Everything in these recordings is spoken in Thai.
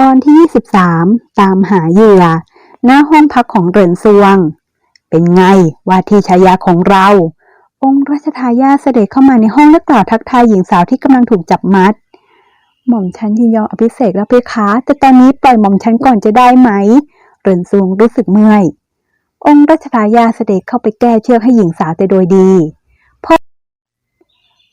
ตอนที่ 23 ตามหาเหยื่อ หน้าห้องพักของเหรินซวง เป็นไงว่าที่ชายาของเรา องค์รัชทายาทเสด็จเข้ามาในห้องและกล่าวทักทายหญิงสาวที่กำลังถูกจับมัด หม่อมฉันยินยอมอภิเษกแล้วเพคะ แต่ตอนนี้ปล่อยหม่อมฉันก่อนจะได้ไหมเหรินซวงรู้สึกเมื่อย องค์รัชทายาทเสด็จเข้าไปแก้เชือกให้หญิงสาวแต่โดยดี พอ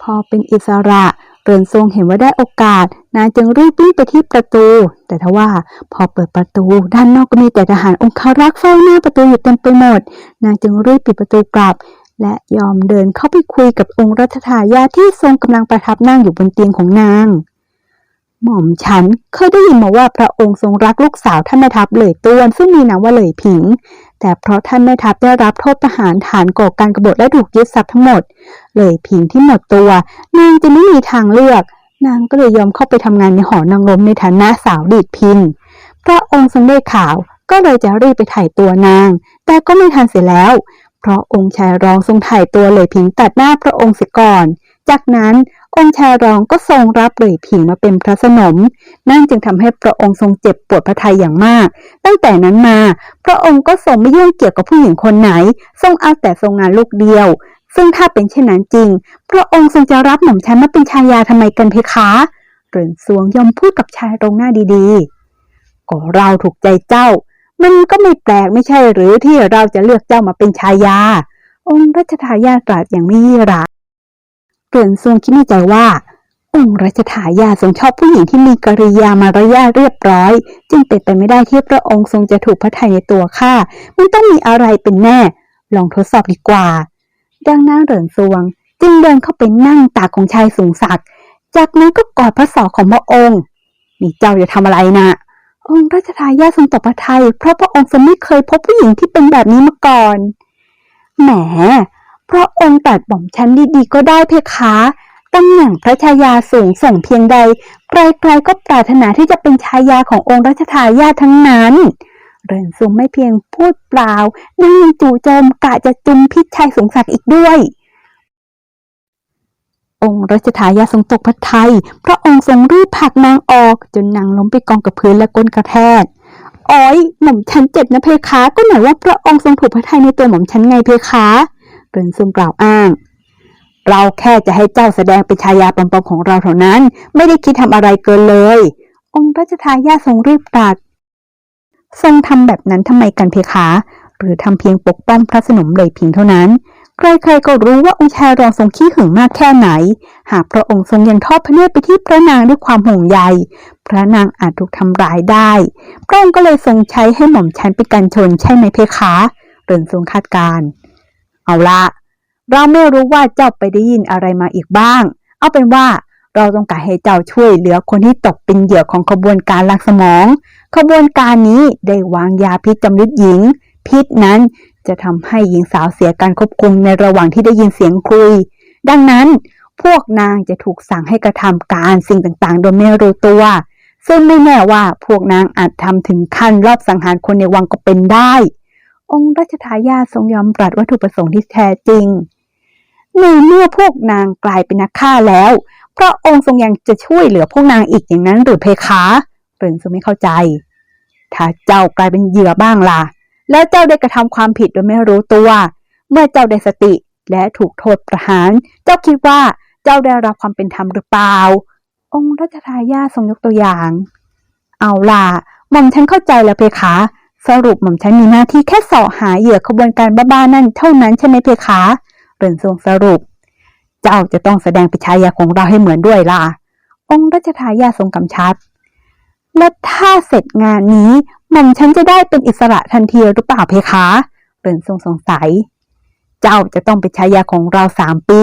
พอเป็นอิสระ เรินทรงเห็นว่าได้โอกาส นางจึงรีบวิ่งไปที่ประตู แต่ทว่าพอเปิดประตูด้านนอกก็มีแต่ทหารองคารักษ์เฝ้าหน้าประตูอยู่เต็มไปหมด นางจึงรีบปิดประตูกลับ และยอมเดินเข้าไปคุยกับองค์รัชทายาทที่ทรงกำลังประทับนั่งอยู่บนเตียงของนาง หม่อมฉันเคยได้ยินมาว่าพระองค์ทรงรักลูกสาวท่านแม่ทัพเหลยต้วนซึ่งมีนามว่าเหลยผิง แต่เพราะท่านแม่ทัพได้รับโทษประหารฐานก่อการกบฏและถูกยึดทรัพย์ทั้งหมด เลยผิงที่หมดตัว นางจะไม่มีทางเลือก นางก็เลยยอมเข้าไปทำงานในหอนางรมในฐานะสาวดีดพินพระองค์ทรงได้ข่าวก็เลยจะรีบไปถ่ายตัวนาง แต่ก็ไม่ทันเสียแล้ว เพราะองค์ชายรองทรงถ่ายตัวเลยผิงตัดหน้าพระองค์เสียก่อน จากนั้นองค์ชายรองก็ทรงรับเหลยผิงมาเป็นพระสนม นั่นจึงทำให้พระองค์ทรงเจ็บปวดพระทัยอย่างมาก ตั้งแต่นั้นมา พระองค์ก็ทรงไม่ยุ่งเกี่ยวกับผู้หญิงคนไหน ทรงเอาแต่ทรงงานลูกเดียว ซึ่งถ้าเป็นเช่นนั้นจริง พระองค์ทรงจะรับหม่อมฉันมาเป็นชายาทำไมกันเพคะเหรินซวงยอมพูดกับชายตรงหน้าดีๆ ก็เราถูกใจเจ้า มันก็ไม่แปลกไม่ใช่หรือที่เราจะเลือกเจ้ามาเป็นชายา องค์รัชทายาทตรัสอย่างไม่ยี่รา เหรินซวงคิดในใจว่า องค์รัชทายาทรงชอบผู้หญิงที่มีกริยามารยาทเรียบร้อย จึงเป็นไปไม่ได้ที่พระองค์ทรงจะถูกพระทัยในตัวข้ามันต้องมีอะไรเป็นแน่ ลองทดสอบดีกว่า ดังนั้นเหรินซวงจึงเดินเข้าไปนั่งตากของชายสูงศักดิ์จากนั้นก็กอดพระศอกของพระองค์นี่เจ้าจะทำอะไรนะองค์รัชทายาทรงตบพระทัยเพราะพระองค์ทรงไม่เคยพบผู้หญิงที่เป็นแบบนี้มาก่อน แหม พระองค์ตัดบ่อมชั้นดีๆก็ได้เพคะตำแหน่งพระชายาสูงส่งเพียงใด ใครๆก็ปรารถนาที่จะเป็นชายาขององค์รัชทายาททั้งนั้น เรินซุงไม่เพียงพูดเปล่า นั่งยังจู่โจมกะจะจุมพิษชายสูงศักดิ์อีกด้วย องค์รัชทายาทรงตกพระทัยพระองค์ทรงรีบผลักนางออกจนนางล้มไปกองกับพื้นและก้นกระแทกอ้อยหม่อมฉันเจ็บนะเพคะ ก็หมายว่าพระองค์ทรงถูกพระทัยในตัวหม่อมฉันไงเพคะ เรินซุงกล่าวอ้าง เราแค่จะให้เจ้าแสดงเป็นชายาปลอมๆของเราเท่านั้น ไม่ได้คิดทำอะไรเกินเลย องค์รัชทายาทรงรีบตรัสทรงทำแบบนั้นทำไมกันเพคะ หรือทำเพียงปกป้องพระสนมเลยเพียงเท่านั้นใครๆก็รู้ว่าองค์ชายรองทรงขี้หึงมากแค่ไหน หากพระองค์ทรงยังทอดพระเนตรไปที่พระนางด้วยความห่วงใย พระนางอาจถูกทำร้ายได้ พระองค์ก็เลยทรงใช้ให้หม่อมฉันเป็นการชนใช่ไหมเพคะเรินทรงคาดการณ์ เอาละเราไม่รู้ว่าเจ้าไปได้ยินอะไรมาอีกบ้าง เอาเป็นว่าเราต้องการให้เจ้าช่วยเหลือคนที่ตกเป็นเหยื่อของขบวนการลักสมอง ขบวนการนี้ได้วางยาพิษจำยุดหญิง พิษนั้นจะทำให้หญิงสาวเสียการควบคุมในระหว่างที่ได้ยินเสียงคุย ดังนั้นพวกนางจะถูกสั่งให้กระทำการสิ่งต่างๆ โดยไม่รู้ตัว ซึ่งไม่แน่ว่าพวกนางอาจทำถึงขั้นรอบสังหารคนในวังก็เป็นได้ องค์รัชทายาทรงยอมตรัสวัตถุประสงค์ที่แท้จริง ในเมื่อพวกนางกลายเป็นนักฆ่าแล้วพระองค์ทรงยังจะช่วยเหลือพวกนางอีกอย่างนั้นหรือเพคะเปิ่นทรงไม่เข้าใจ ถ้าเจ้ากลายเป็นเหยื่อบ้างล่ะ แล้วเจ้าได้กระทำความผิดโดยไม่รู้ตัว เมื่อเจ้าได้สติและถูกโทษประหาร เจ้าคิดว่าเจ้าได้รับความเป็นธรรมหรือเปล่า องค์รัชทายาททรงยกตัวอย่าง เอาล่ะหม่อมฉันเข้าใจแล้วเพคะ สรุปหม่อมฉันมีหน้าที่แค่สาะหาเหยื่อขบวนการบ้าๆนั่นเท่านั้นใช่ไหมเพคะ เรินทรงสรุป เจ้าจะต้องแสดงป็นชายาของเราให้เหมือนด้วยล่ะ องค์รัชทายาทรงกำชับ และถ้าเสร็จงานนี้หม่อมฉันจะได้เป็นอิสระทันทีหรือเปล่าเพคะ เรินทรงสงสัย เจ้าจะต้องเป็นชายาของเราสามปี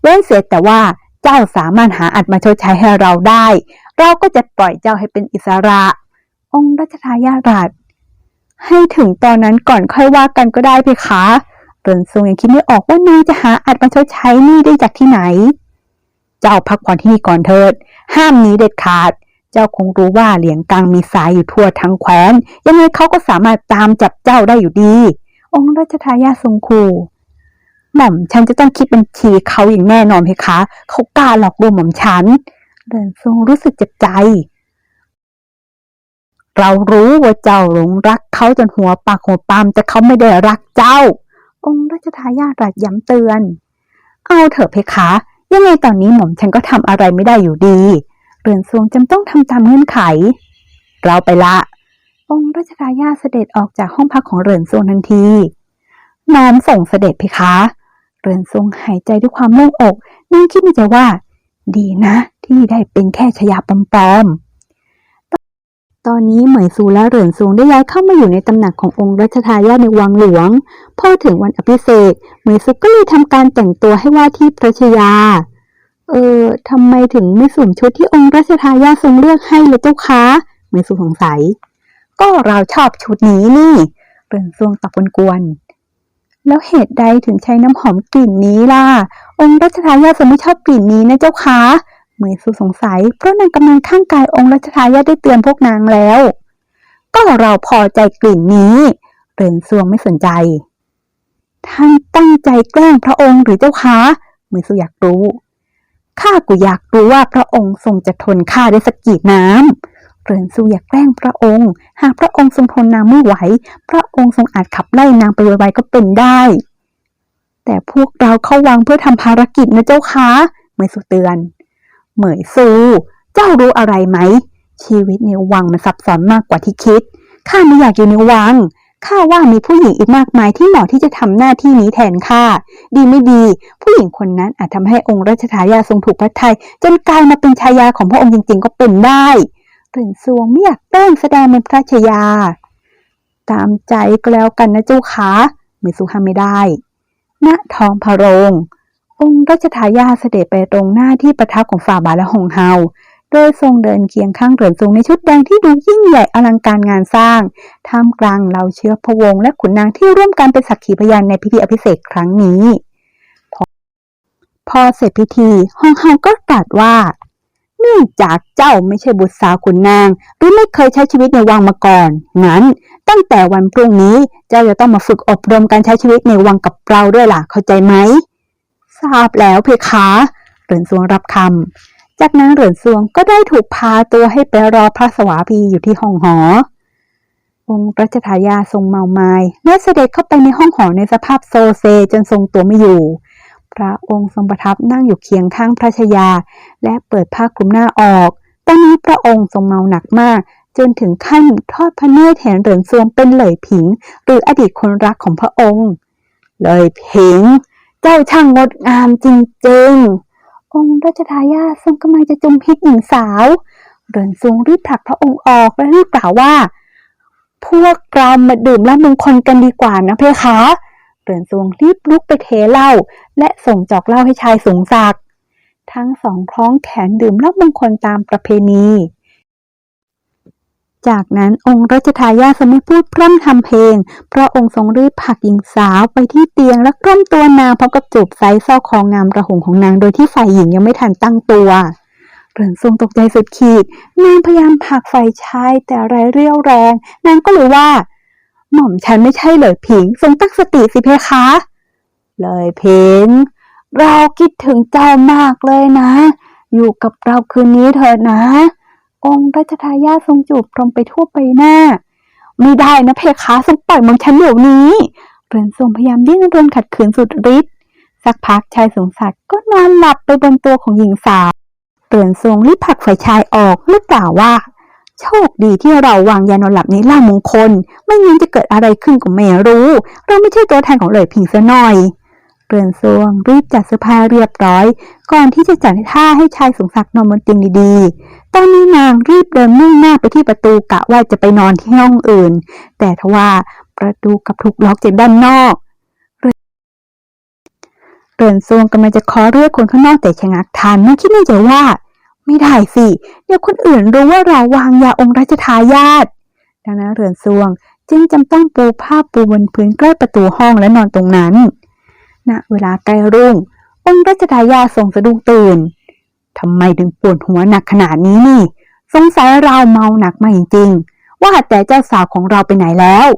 เว้นเสียแต่ว่าเจ้าสามารถหาอัดมาชดใช้ให้เราได้ เราก็จะปล่อยเจ้าให้เป็นอิสระ องค์รัชทายาทรัส ให้ถึงตอนนั้นก่อนค่อยว่ากันก็ได้เพคะเรินซงยังคิดไม่ออกว่านางจะหาอัดมาชดใช้หนี้ได้จากที่ไหน เจ้าพักผ่อนที่นี่ก่อนเถิด ห้ามหนีเด็ดขาด เจ้าคงรู้ว่าเหลียงกังมีสายอยู่ทั่วทั้งแคว้น ยังไงเขาก็สามารถตามจับเจ้าได้อยู่ดี องค์รัชทายาททรงคูหม่อมฉันจะต้องคิดบัญชีเขาอย่างแน่นอนเพคะ เขากล้าหลอกลวงหม่อมฉันเรินซงรู้สึกเจ็บใจ เรารู้ว่าเจ้าหลงรักเขาจนหัวปากหัวปามแต่เขาไม่ได้รักเจ้า องค์รัชทายาทตรัสย้ำเตือน เอาเถอะเพคะ ยังไงตอนนี้หม่อมฉันก็ทำอะไรไม่ได้อยู่ดีเรือนซวงจำต้องทำตามเงื่อนไข เราไปละ องค์รัชทายาทเสด็จออกจากห้องพักของเรือนซวงทันทีน้อมส่งเสด็จเพคะ เรือนซวงหายใจด้วยความโล่งอกนั่งคิดในใจว่า ดีนะ ที่ได้เป็นแค่ชายาปลอมๆ ตอนนี้เหมยซูและเหรินซวงได้ย้ายเข้ามาอยู่ในตำหนักขององค์รัชทายาทในวังหลวง พอถึงวันอภิเษกเหมยซูก็เลยทำการแต่งตัวให้ว่าที่พระชยา เออทำไมถึงไม่สวมชุดที่องค์รัชทายาททรงเลือกให้เลยเจ้าคะเหมยซูสงสัย ก็เราชอบชุดนี้นี่เหรินซวงตอบกวนๆแล้วเหตุใดถึงใช้น้ำหอมกลิ่นนี้ล่ะ องค์รัชทายาททรงไม่ชอบกลิ่นนี้นะเจ้าคะ เหมยซูสงสัย เพราะนางกำลังข้างกายองค์รัชทายาทได้เตือนพวกนางแล้ว ก็เราพอใจกลิ่นนี้ เรินซวงไม่สนใจ ท่านตั้งใจแกล้งพระองค์หรือเจ้าคะเหมยซูอยากรู้ข้ากูอยากรู้ว่าพระองค์ทรงจะทนข้าได้สักกี่น้ำเรินซูอยากแกล้งพระองค์ หากพระองค์ทรงทนนางไม่ไหว พระองค์ทรงอาจขับไล่นางไปไวๆก็เป็นได้ แต่พวกเราเข้าวังเพื่อทำภารกิจนะเจ้าคะเมยซูเตือน เหมยซู เจ้ารู้อะไรไหม ชีวิตในวังมันซับซ้อนมากกว่าที่คิด ข้าไม่อยากอยู่ในวัง ข้าว่ามีผู้หญิงอีกมากมายที่เหมาะที่จะทำหน้าที่นี้แทนข้า ดีไม่ดี ผู้หญิงคนนั้นอาจทำให้องค์รัชทายาทรงถูกพระทัยจนกลายมาเป็นชายาของพระองค์จริง ๆ ก็เป็นได้เรินซวงไม่อยากแกล้งแสดงเป็นพระชายา ตามใจก็แล้วกันนะเจ้าขาเหมยซูห้ามไม่ได้ณท้องพระโรง องค์รัชทายาเสด็จไปตรงหน้าที่ประทับของฝ่าบาทและหงเฮา โดยทรงเดินเคียงข้างเหรินซวงในชุดแดงที่ดูยิ่งใหญ่อลังการงานสร้าง ท่ามกลางเหล่าเชื้อพระวงศ์และขุนนางที่ร่วมกันเป็นสักขีพยานในพิธีอภิเษกครั้งนี้ พอพอเสร็จพิธีฮองเฮาก็ตรัสว่าเนื่องจากเจ้าไม่ใช่บุตรสาวขุนนาง หรือไม่เคยใช้ชีวิตในวังมาก่อน งั้น ตั้งแต่วันพรุ่งนี้เจ้าจะต้องมาฝึกอบรมการใช้ชีวิตในวังกับเราด้วยล่ะ เข้าใจไหม ทราบแล้วเพคะเหรินซวงรับคำจากนั้นเหรินซวงก็ได้ถูกพาตัวให้ไปรอพระสวาพีอยู่ที่ห้องหอ องค์รัชทายาทรงเมาไม้และเสด็จเข้าไปในห้องหอในสภาพโซเซจนทรงตัวไม่อยู่ พระองค์ทรงประทับนั่งอยู่เคียงข้างพระชายา และเปิดผ้าคลุมหน้าออกตอนนี้พระองค์ทรงเมาหนักมากจนถึงขั้นทอดพระเนตรเห็นเหรินซวงเป็นเหลยผิง หรืออดีตคนรักของพระองค์เลยผิง เจ้าช่างงดงามจริงๆ องค์รัชทายาททรงกำลังจะจุมพิษหญิงสาว เรินซวงรีบผลักพระองค์ออกและรีบกล่าวว่า พวกเรามาดื่มเหล้ามงคลกันดีกว่านะเพคะเรินซวงรีบลุกไปเทเหล้าและส่งจอกเหล้าให้ชายสูงศักดิ์ทั้งสองคล้องแขนดื่มเหล้ามงคลตามประเพณี จากนั้นองค์รัชทายาททรงไม่พูดพร่ำทำเพลง พระองค์ทรงรีบผลักหญิงสาวไปที่เตียงและกล้มตัวนางพร้อมกับจูบไซส์ซอกคองามระหงของนางโดยที่ฝ่ายหญิงยังไม่ทันตั้งตัวเรินทรงตกใจสุดขีด นางพยายามผลักฝ่ายชายแต่ไรเรี่ยวแรง นางก็รู้ว่า หม่อมฉันไม่ใช่เหลยผิง ทรงตั้งสติสิเพคะ เลยผิง เราคิดถึงเจ้ามากเลยนะ อยู่กับเราคืนนี้เถิดนะ องค์รัชทายาททรงจูบพรมไปทั่วใบหน้า ไม่ได้นะเพคะทรงปล่อยมอมฉันเดี๋ยวนี้ เรือนทรงพยายามดิ้นรนขัดขืนสุดฤทธิ์สักพักชายสงศักก็นอนหลับไปบนตัวของหญิงสาวเรือนทรงรีบผลักฝ่ายชายออกและกล่าวว่า โชคดีที่เราวางยานอนหลับนี้ล่ามงคล ไม่งั้นจะเกิดอะไรขึ้นก็ไม่รู้ เราไม่ใช่ตัวแทนของเหลยผิงซะหน่อย เรือนทรงรีบจัดเสื้อผ้าเรียบร้อย ก่อนที่จะจัดท่าให้ชายสูงศักดิ์นอนบนเตียงดีๆ ตอนนี้นางรีบเดินมุ่งหน้าไปที่ประตูกะว่าจะไปนอนที่ห้องอื่น แต่ทว่าประตูกับถูกล็อกจากด้านนอก เรือนทรงกำลังจะขอเรียกคนข้างนอกแต่ชะงักทันเมื่อคิดในใจว่า ไม่ได้สิ เดี๋ยวคนอื่นรู้ว่าเราวางยาองค์รัชทายาทดังนั้นเรือนทรงจึงจำต้องปูผ้าปูบนพื้นใกล้ประตูห้องและนอนตรงนั้น ณเวลาใกล้รุ่ง องค์รัชทายาทรงสะดุ้งตื่นทำไมถึงปวดหัวหนักขนาดนี้นี่ สงสัยเราเมาหนักมาจริงๆ ว่าแต่เจ้าสาวของเราไปไหนแล้ว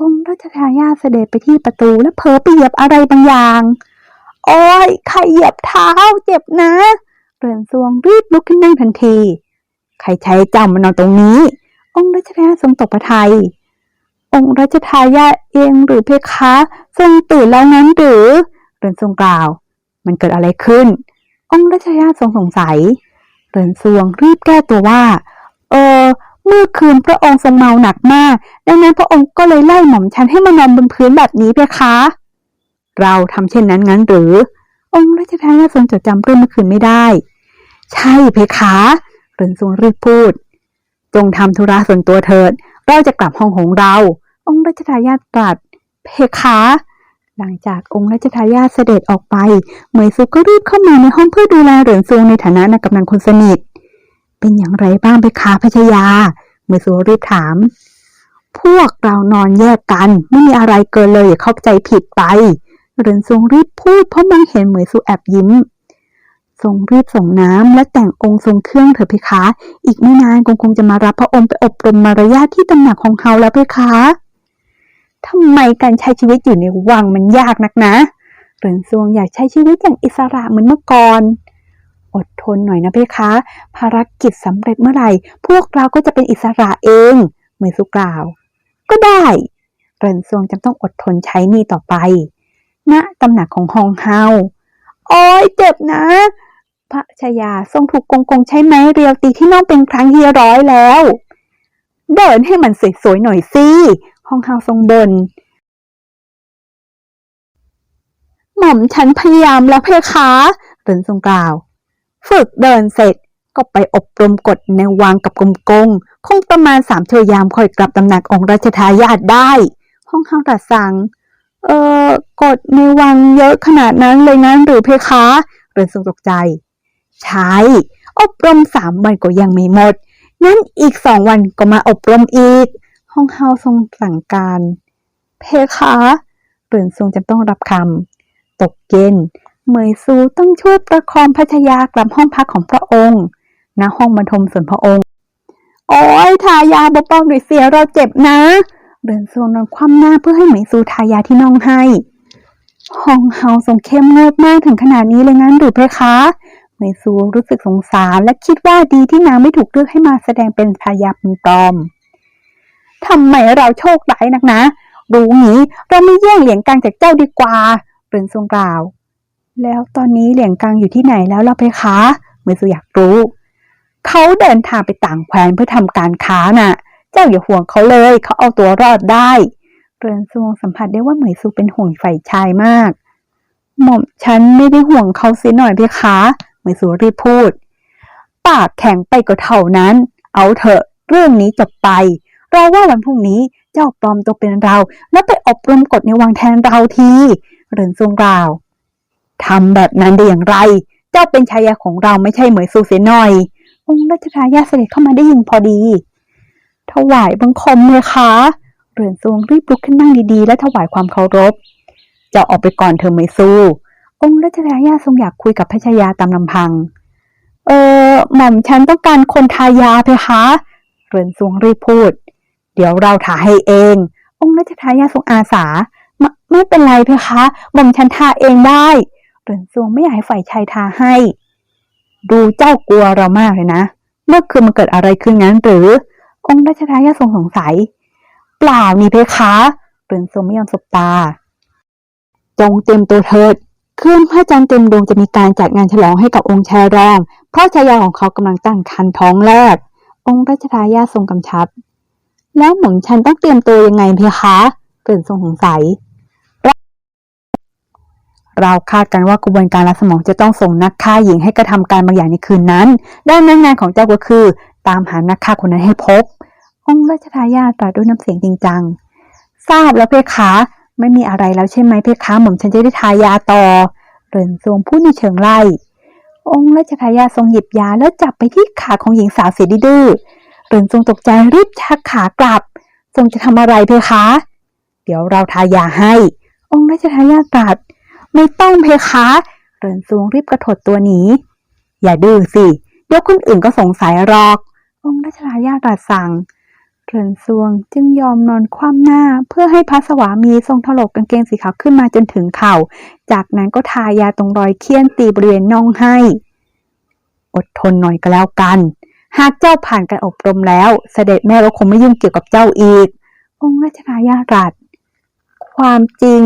องค์รัชทายาทเสด็จไปที่ประตูและเผลอไปเหยียบอะไรบางอย่าง โอ้ยใครเหยียบเท้าเจ็บนะ เรือนซวงรีบลุกขึ้นนั่งทันที ใครใช้เจ้ามานอนตรงนี้ องค์รัชทายาททรงตกพระทัย องค์รัชทายาทเองหรือเพคะ ทรงตื่นแล้วนั้นหรือเรินทรงกล่าว มันเกิดอะไรขึ้น องค์รัชทายาททรงสงสัย เรินซวงรีบแก้ตัวว่า เออเมื่อคืนพระองค์ทรงเมาหนักมาก ดังนั้นพระองค์ก็เลยไล่หม่อมฉันให้มานอนบนพื้นแบบนี้เพคะ เราทำเช่นนั้นงั้นหรือ องค์รัชทายาททรงจดจำเรื่องเมื่อคืนไม่ได้ ใช่เพคะเรินซวงรีบพูด จงทำธุระส่วนตัวเถิด เราจะกลับห้องของเรา องค์รัชทายาทตรัสเพคะหลังจากองค์รัชทายาทเสด็จออกไป เหมยซูก็รีบเข้ามาในห้องเพื่อดูแลเหรินซวงในฐานะนักกำนันคนสนิท เป็นอย่างไรบ้างเพคะพระชายา เหมยซูรีบถาม พวกเรานอนแยกกัน ไม่มีอะไรเกินเลยอย่าเข้าใจผิดไปเหรินซวงรีบพูดเพราะมองเห็นเหมยซูแอบยิ้ม ทรงรีบส่งน้ำและแต่งองค์ทรงเครื่องเถอะเพคะ อีกไม่นานคงคงจะมารับพระองค์ไปอบรมมารยาทที่ตำหนักของเขาแล้วเพคะ ทำไมการใช้ชีวิตอยู่ในวังมันยากนักนะเหรินซวงอยากใช้ชีวิตอย่างอิสระเหมือนเมื่อก่อน อดทนหน่อยนะเพคะ ภารกิจสำเร็จเมื่อไหร่ พวกเราก็จะเป็นอิสระเองเหมือนสุกล่าว ก็ได้เหรินซวงจำต้องอดทนใช้นี่ต่อไปณตำหนักของฮองเฮาโอ้ยเจ็บนะ พระชายาทรงถูกกงกงใช้ไม้เรียวตีที่น่องเป็นครั้งที่ร้อยแล้ว เดินให้มันสวยๆหน่อยสิ ห้องเฮาทรงบน หม่อมฉันพยายามแล้วเพคะเรินทรงกล่าว ฝึกเดินเสร็จก็ไปอบรมกฎในวังกับกรมกง คงประมาณสามชั่วยามค่อยกลับตำหนักองค์ราชทายาทได้ ห้องเฮาตรัสสั่งเอ่อกฎในวังเยอะขนาดนั้นเลยนั้นหรือเพคะเรินทรงตกใจ ใช่ อบรมสามวันก็ยังไม่หมด งั้นอีกสองวันก็มาอบรมอีก ห้องเฮาทรงสั่งการ เพคะเรินทรงจำต้องรับคำตกเย็นเหมยซูต้องช่วยประคองพัชยากลับห้องพักของพระองค์ณห้องบรรทมส่วนพระองค์ โอ้ยทายาเบาๆหน่อยเสียเราเจ็บนะเรินทรงนอนคว่ำหน้าเพื่อให้เหมยซูทายาที่น่องให้ ห้องเฮาทรงเข้มงวดมากถึงขนาดนี้เลยงั้นหรือเพคะเหมยซูรู้สึกสงสารและคิดว่าดีที่นางไม่ถูกเลือกให้มาแสดงเป็นทายาปลอม ทำไมเราโชคร้ายนักนะ รู้งี้เราไม่แย่งเหรียญกลางจากเจ้าดีกว่าเรินทรงกล่าว แล้วตอนนี้เหรียญกลางอยู่ที่ไหนแล้วล่ะเพคะเหมยซูอยากรู้เขาเดินทางไปต่างแคว้นเพื่อทำการค้าน่ะ เจ้าอย่าห่วงเขาเลยเขาเอาตัวรอดได้เรือนซวงสัมผัสได้ว่าเหมยซูเป็นห่วงฝ่ายชายมาก หม่อมฉันไม่ได้ห่วงเขาเสียหน่อยเพคะเหมยซูรีบพูด ปากแข็งไปก็เท่านั้น เอาเถอะ เรื่องนี้จบไป เราว่าวันพรุ่งนี้เจ้าปลอมตัวเป็นเรา แล้วไปอบรมกฎในวังแทนเราทีเรือนซวงกล่าวทำแบบนั้นได้อย่างไร เจ้าเป็นชายาของเราไม่ใช่เหมยซูเสียหน่อย องค์รัชทายาเสด็จเข้ามาได้ยินพอดี ถวายบังคมเลยคะเรือนซวงรีบลุกขึ้นนั่งดีๆ และถวายความเคารพเจ้าออกไปก่อนเธอะเหมยซูองค์รัชทายาททรงอยากคุยกับพระชายาตามลำพัง เออหม่อมฉันต้องการคนทายาเพคะ เรือนซวงรีบพูด เดี๋ยวเราถ่าให้เอง องค์รัชทายาทรงอาสาไม่ไม่เป็นไรเพคะหม่อมฉันทาเองได้เรือนซวงไม่อยากให้ฝ่ายชายทาให้ ดูเจ้ากลัวเรามากเลยนะ เมื่อคืนมันเกิดอะไรขึ้นงั้นหรือ องค์รัชทายาทรงสงสัย เปล่านี่เพคะเรือนทรงไม่ยอมสบตา จงเต็มตัวเถิดคืนพระจันทร์เต็มดวงจะมีการจัดงานฉลองให้กับองค์ชายรอง เพราะชายาของเขากำลังตั้งครรภ์ท้องแรก องค์รัชทายาททรงกำชับ แล้วหม่อมฉันต้องเตรียมตัวยังไงเพคะเรือนทรงสงสัย เราคาดกันว่ากระบวนการรัดสมองจะต้องส่งนักฆ่าหญิงให้กระทำการบางอย่างในคืนนั้นดังนั้นงานของเจ้าก็คือ ตามหานักฆ่าคนนั้นให้พบ องค์ราชทายาทตรัสด้วยน้ำเสียงจริงจัง ทราบแล้วเพคะ ไม่มีอะไรแล้วใช่ไหมเพคะหม่อมฉันจะได้ทายาต่อเรินทรงพูดในเชิงไล่องค์ราชทายาทรงหยิบยาแล้วจับไปที่ขาของหญิงสาวเสียดื้อ เรินทรงตกใจรีบชักขากลับ ทรงจะทำอะไรเพคะ เดี๋ยวเราทายาให้ องค์ราชทายาตรัสไม่ต้องเพคะเรินซวงรีบกระถดตัวหนีอย่าดื้อสิเดี๋ยวคนอื่นก็สงสัยหรอก องค์ราชทายาตรัสสั่งเรินซวงจึงยอมนอนคว่ำหน้าเพื่อให้พระสวามีทรงถลกกางเกงสีขาวขึ้นมาจนถึงเข่า จากนั้นก็ทายาตรงรอยเคี้ยนตีบริเวณน่องให้ อดทนหน่อยก็แล้วกัน หากเจ้าผ่านการอบรมแล้ว เสด็จแม่ก็คงไม่ยุ่งเกี่ยวกับเจ้าอีก องค์ราชทายาตรัสความจริง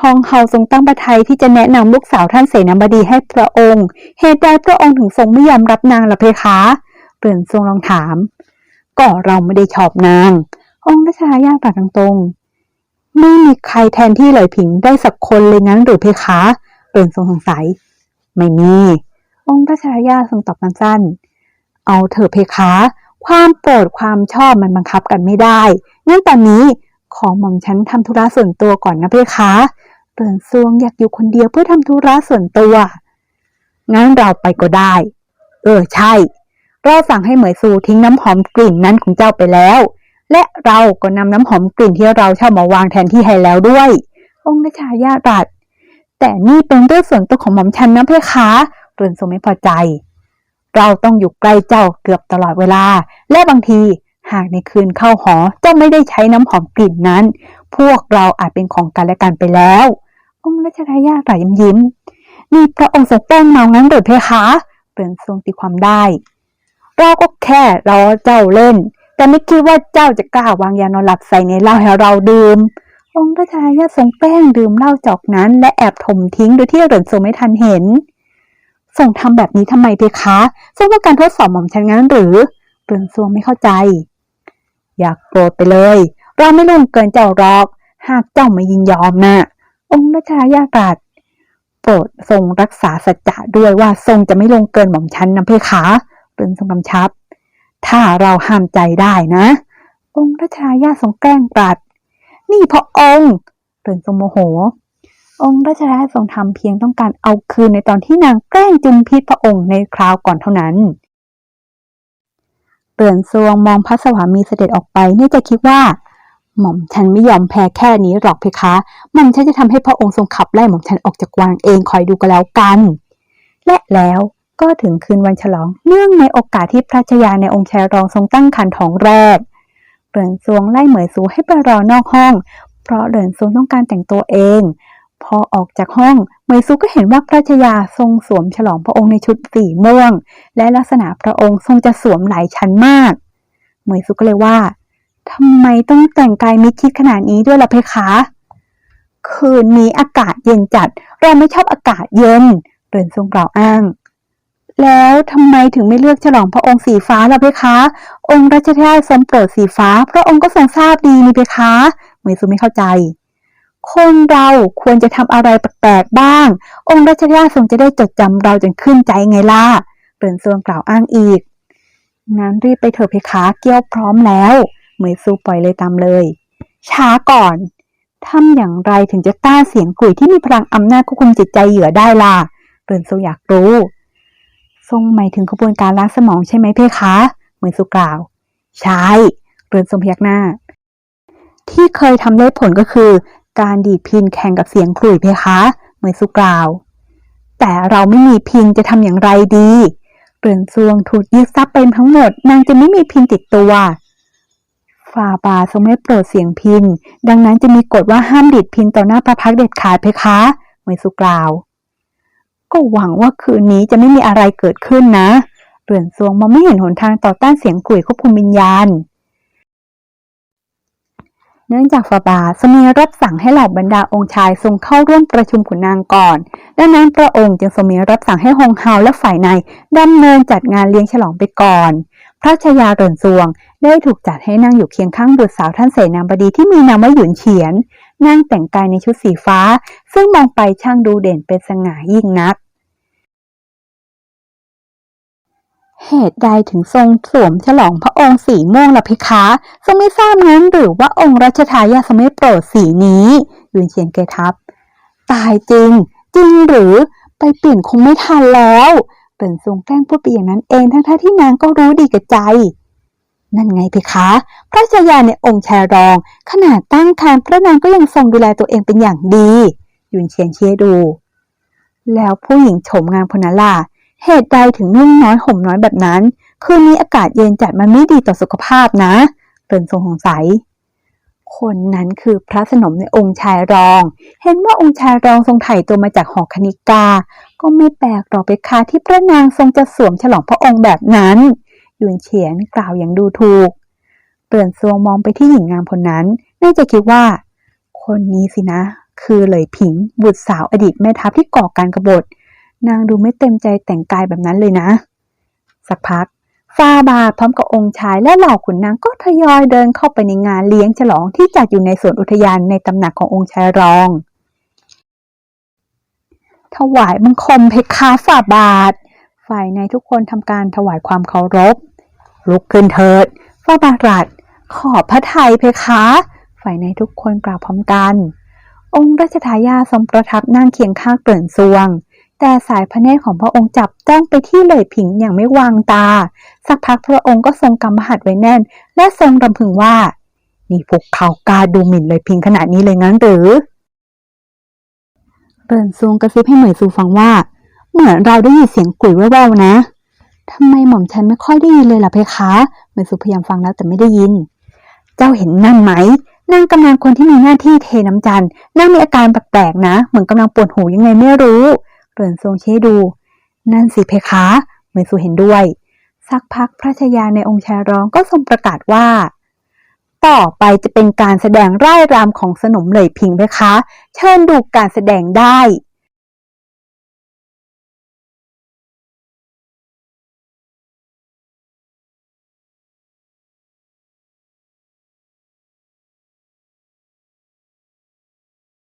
ฮองเฮาทรงตั้งประทัยที่จะแนะนำลูกสาวท่านเสนาบดีให้พระองค์ เหตุใดพระองค์ถึงทรงไม่ยอมรับนางล่ะเพคะเปื่อนทรงลองถาม ก็เราไม่ได้ชอบนาง องค์ราชทายาตรัสตรงๆไม่มีใครแทนที่เหลยผิงได้สักคนเลยงั้นหรือเพคะเปื่อนทรงสงสัย ไม่มี องค์ราชทายาทรงตอบสั้นๆ เอาเถอะเพคะ ความโปรดความชอบมันบังคับกันไม่ได้ งั้นตอนนี้ขอหม่อมฉันทำธุระส่วนตัวก่อนนะเพคะเปื่อนซวงอยากอยู่คนเดียวเพื่อทำธุระส่วนตัว งั้นเราไปก็ได้ เออใช่ เราสั่งให้เหมยซูทิ้งน้ำหอมกลิ่นนั้นของเจ้าไปแล้ว และเราก็นำน้ำหอมกลิ่นที่เราเช่ามาวางแทนที่ให้แล้วด้วย องค์ราชายาตรัสแต่นี่เป็นเรื่องส่วนตัวของหม่อมฉันนะเพคะเรือนทรงไม่พอใจ เราต้องอยู่ใกล้เจ้าเกือบตลอดเวลา และบางทีหากในคืนเข้าหอเจ้าไม่ได้ใช้น้ำหอมกลิ่นนั้น พวกเราอาจเป็นของกันและกันไปแล้ว องค์ราชทายาทตยิ้มยิ้มนี่พระองค์ทรงแป้งเมางั้นหรือเพคะเรือนทรงตีความได้ เราก็แค่รอเจ้าเล่น แต่ไม่คิดว่าเจ้าจะกล้าวางยานอนหลับใส่ในเหล้าให้เราดื่ม องค์พระชายาทรงแป้งดื่มเหล้าจอกนั้น และแอบถมทิ้งโดยที่เหรินทรงไม่ทันเห็น ทรงทำแบบนี้ทำไมเพคะทรงต้องการทดสอบหม่อมฉันงั้นหรือเหรินทรงไม่เข้าใจ อยากโกรธไปเลย เราไม่ล่วงเกินเจ้ารอก หากเจ้าไม่ยินยอมนะองค์ระชายาตรัสโปรดทรงรักษาสัจจะด้วยว่าทรงจะไม่ลงเกินหม่อมฉันนะเพคะเหรินทรงกำชับ ถ้าเราห้ามใจได้นะ องค์ราชายาทรงแกล้งตรัสนี่พระองค์เรินทรงโมโห องค์ราชายทรงทำเพียงต้องการเอาคืนในตอนที่นางแกล้งจุมพิษพระองค์ในคราวก่อนเท่านั้นเรือนซวงมองพระสวามีเสด็จออกไปนื่จากคิดว่า หม่อมฉันไม่ยอมแพ้แค่นี้หรอกเพคะหม่อมฉันจะทำให้พระองค์ทรงขับไล่หม่อมฉันออกจากวังเองคอยดูก็แล้วกัน และแล้วก็ถึงคืนวันฉลองเนื่องในโอกาสที่พระชายาในองค์ชายรองทรงตั้งครรภ์ท้องแรกเหรินซวงไล่เหมยซูให้ไปรอนอกห้อง เพราะเหรินซวงต้องการแต่งตัวเอง พอออกจากห้องเหมยซูก็เห็นว่าพระชายาทรงสวมฉลองพระองค์ในชุดสีม่วง และลักษณะพระองค์ทรงจะสวมหลายชั้นมากเหมยซูก็เลยว่าทำไมต้องแต่งกายมิดชิดขนาดนี้ด้วยล่ะเพคะ คืนนี้อากาศเย็นจัด เราไม่ชอบอากาศเย็นเหรินซวงกล่าวอ้าง แล้วทำไมถึงไม่เลือกฉลองพระองค์สีฟ้าล่ะเพคะ องค์รัชทายาทรงโปรดสีฟ้า พระองค์ก็ทรงทราบดีนี่เพคะเหมยซูไม่เข้าใจ คนเราควรจะทำอะไรแปลกๆบ้าง องค์รัชทายาทรงจะได้จดจำเราจนขึ้นใจไงล่ะเปิ่นซวงกล่าวอ้างอีก งั้นรีบไปเถอะเพคะเกี้ยวพร้อมแล้วเหมยซูปล่อยเลยตามเลย ช้าก่อนทำอย่างไรถึงจะต้านเสียงกลุ่ยที่มีพลังอำนาจควบคุมจิตใจเหยื่อได้ล่ะเปิ่นซูอยากรู้ ทรงหมายถึงขบวนการล้างสมองใช่ไหมเพคะเหมือนสุกล่าว ใช่เรือนทรงพยักหน้าที่เคยทำได้ผลก็คือ การดีดพินแข่งกับเสียงขลุ่ยเพคะเหมือนสุกล่าว แต่เราไม่มีพินจะทำอย่างไรดีเรือนซวงถูกยึดทรัพย์เป็นทั้งหมด นางจะไม่มีพินติดตัวฝ่าบาทรงไม่โปรดเสียงพิน ดังนั้นจะมีกฎว่าห้ามดีดพินต่อหน้าพระพักตร์เด็ดขาดเพคะเหมือนสุกล่าว ก็หวังว่าคืนนี้จะไม่มีอะไรเกิดขึ้นนะเรือนซวงมองไม่เห็นหนทางต่อต้านเสียงกลุ่ยควบคุมวิญญาณ เนื่องจากฟาบาสมีรับสั่งให้เหล่าบรรดาองค์ชายทรงเข้าร่วมประชุมขุนนางก่อน ดังนั้นพระองค์จึงทรงมีรับสั่งให้ฮงเฮาและฝ่ายในดำเนินจัดงานเลี้ยงฉลองไปก่อน พระชายาเรินซวงได้ถูกจัดให้นั่งอยู่เคียงข้างบุตรสาวท่านเสนาบดีที่มีนามว่าหยุนเฉียนนั่งแต่งกายในชุดสีฟ้า ซึ่งมองไปช่างดูเด่นเป็นสง่ายิ่งนัก เหตุใดถึงทรงสวมฉลองพระองค์สีม่วงล่ะเพคะ ทรงไม่ทราบงั้นหรือว่าองค์รัชทายาททรงไม่โปรดสีนี้ยุนเฉียนเกทับ ตายจริง จริงหรือไปเปลี่ยนคงไม่ทันแล้วเปิ่นทรงแกล้งพูดไปอย่างนั้นเองทั้งๆที่นางก็รู้ดีกับใจ นั่นไงเพคะ พระชายาในองค์ชายรอง ขนาดตั้งครรภ์พระนางก็ยังทรงดูแลตัวเองเป็นอย่างดี ยุนเฉียนเชียดู แล้วผู้หญิงโฉมงามคนนั้นล่ะ เหตุใดถึงนุ่งน้อยห่มน้อยแบบนั้น คืนนี้อากาศเย็นจัดมันไม่ดีต่อสุขภาพนะเปิ่นทรงสงสัย คนนั้นคือพระสนมในองค์ชายรอง เห็นว่าองค์ชายรองทรงไถ่ตัวมาจากหอคณิกา ก็ไม่แปลกหรอกเพคะที่พระนางทรงจะสวมฉลองพระองค์แบบนั้นหยุนเฉียนกล่าวอย่างดูถูกเตือนซวงมองไปที่หญิงงามคนนั้นน่าจะคิดว่า คนนี้สินะ คือเหลยผิงบุตรสาวอดีตแม่ทัพที่ก่อการกรบฏ นางดูไม่เต็มใจแต่งกายแบบนั้นเลยนะ สักพักฟาบาพร้อมกับองค์ชายและเหล่าขุนนางก็ทยอยเดินเข้าไปในงานเลี้ยงฉลองที่จัดอยู่ในสวนอุทยานในตำหนักขององค์ชายรอง ถวายบังคมเพคะฝ่าบาท ฝ่ายในทุกคนทำการถวายความเคารพ ลุกขึ้นเถิดฝ่าบารัตขอบพระทัยเพคะ ฝ่ายในทุกคนกล่าวพร้อมกัน องค์รัชทายาททรงประทับนั่งเคียงข้างเกลื่อนซวง แต่สายพระเนตรของพระองค์จับจ้องไปที่เหลยผิงอย่างไม่วางตา สักพักพระองค์ก็ทรงกำหัดไว้แน่น และทรงรำพึงว่า นี่พวกเขากล้าดูหมิ่นเลยพิงขนาดนี้เลยงั้นหรือเรินซวงกระซิบให้เหมยซูฟังว่า เหมือนเราได้ยินเสียงกลุ่ยแว่วๆนะทำไมหม่อมฉันไม่ค่อยได้ยินเลยล่ะเพคะเหมยซูพยายามฟังแล้วแต่ไม่ได้ยิน เจ้าเห็นนั่นไหมนางกำลังคนที่มีหน้าที่เทน้ำจันนางมีอาการแปลกๆนะ เหมือนกำลังปวดหูยังไงไม่รู้ เรินทรงชี้ดู นั่นสิเพคะเหมยซูเห็นด้วย สักพักพระชายาในองค์ชายร้องก็ทรงประกาศว่า ต่อไปจะเป็นการแสดงร่ายรำของสนมเหลยพิงเพคะ เชิญดูการแสดงได้